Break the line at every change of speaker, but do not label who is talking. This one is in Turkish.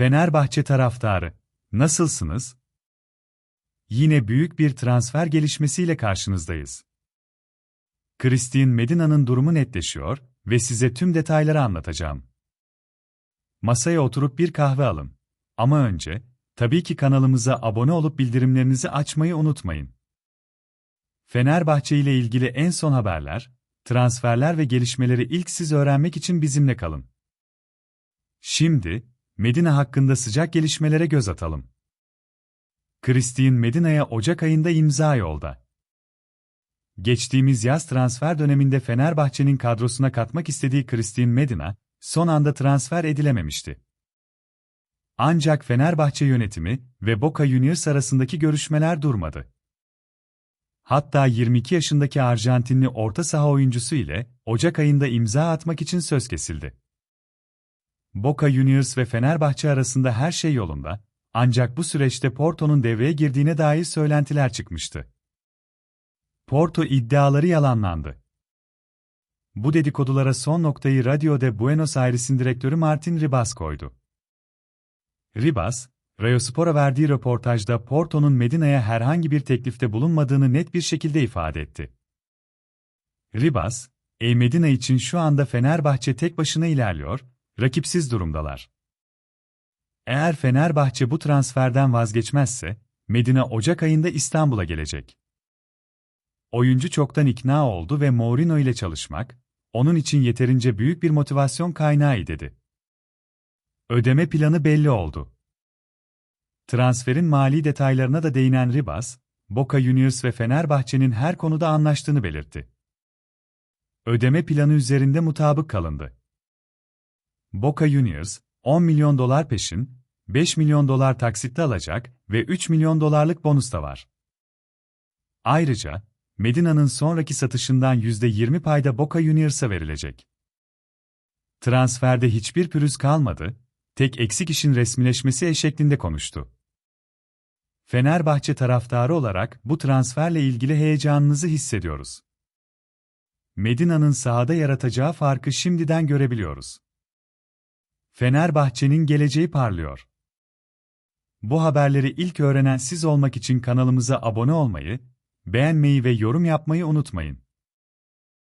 Fenerbahçe taraftarı, nasılsınız? Yine büyük bir transfer gelişmesiyle karşınızdayız. Christian Medina'nın durumu netleşiyor ve size tüm detayları anlatacağım. Masaya oturup bir kahve alın. Ama önce, tabii ki kanalımıza abone olup bildirimlerinizi açmayı unutmayın. Fenerbahçe ile ilgili en son haberler, transferler ve gelişmeleri ilk siz öğrenmek için bizimle kalın. Şimdi, Medina hakkında sıcak gelişmelere göz atalım. Christian Medina'ya Ocak ayında imza yolda. Geçtiğimiz yaz transfer döneminde Fenerbahçe'nin kadrosuna katmak istediği Christian Medina, son anda transfer edilememişti. Ancak Fenerbahçe yönetimi ve Boca Juniors arasındaki görüşmeler durmadı. Hatta 22 yaşındaki Arjantinli orta saha oyuncusu ile Ocak ayında imza atmak için söz kesildi. Boca Juniors ve Fenerbahçe arasında her şey yolunda, ancak bu süreçte Porto'nun devreye girdiğine dair söylentiler çıkmıştı. Porto iddiaları yalanlandı. Bu dedikodulara son noktayı Radio de Buenos Aires'in direktörü Martin Ribas koydu. Ribas, Rayospor'a verdiği röportajda Porto'nun Medina'ya herhangi bir teklifte bulunmadığını net bir şekilde ifade etti. Ribas, "Ey Medina için şu anda Fenerbahçe tek başına ilerliyor, rakipsiz durumdalar. Eğer Fenerbahçe bu transferden vazgeçmezse, Medina Ocak ayında İstanbul'a gelecek. Oyuncu çoktan ikna oldu ve Mourinho ile çalışmak, onun için yeterince büyük bir motivasyon kaynağı dedi. Ödeme planı belli oldu. Transferin mali detaylarına da değinen Ribas, Boca Juniors ve Fenerbahçe'nin her konuda anlaştığını belirtti. Ödeme planı üzerinde mutabık kalındı. Boca Juniors, 10 milyon dolar peşin, 5 milyon dolar taksitle alacak ve 3 milyon dolarlık bonus da var. Ayrıca, Medina'nın sonraki satışından %20 payda Boca Juniors'a verilecek. Transferde hiçbir pürüz kalmadı, tek eksik işin resmileşmesi eşeklinde konuştu. Fenerbahçe taraftarı olarak bu transferle ilgili heyecanınızı hissediyoruz. Medina'nın sahada yaratacağı farkı şimdiden görebiliyoruz. Fenerbahçe'nin geleceği parlıyor. Bu haberleri ilk öğrenen siz olmak için kanalımıza abone olmayı, beğenmeyi ve yorum yapmayı unutmayın.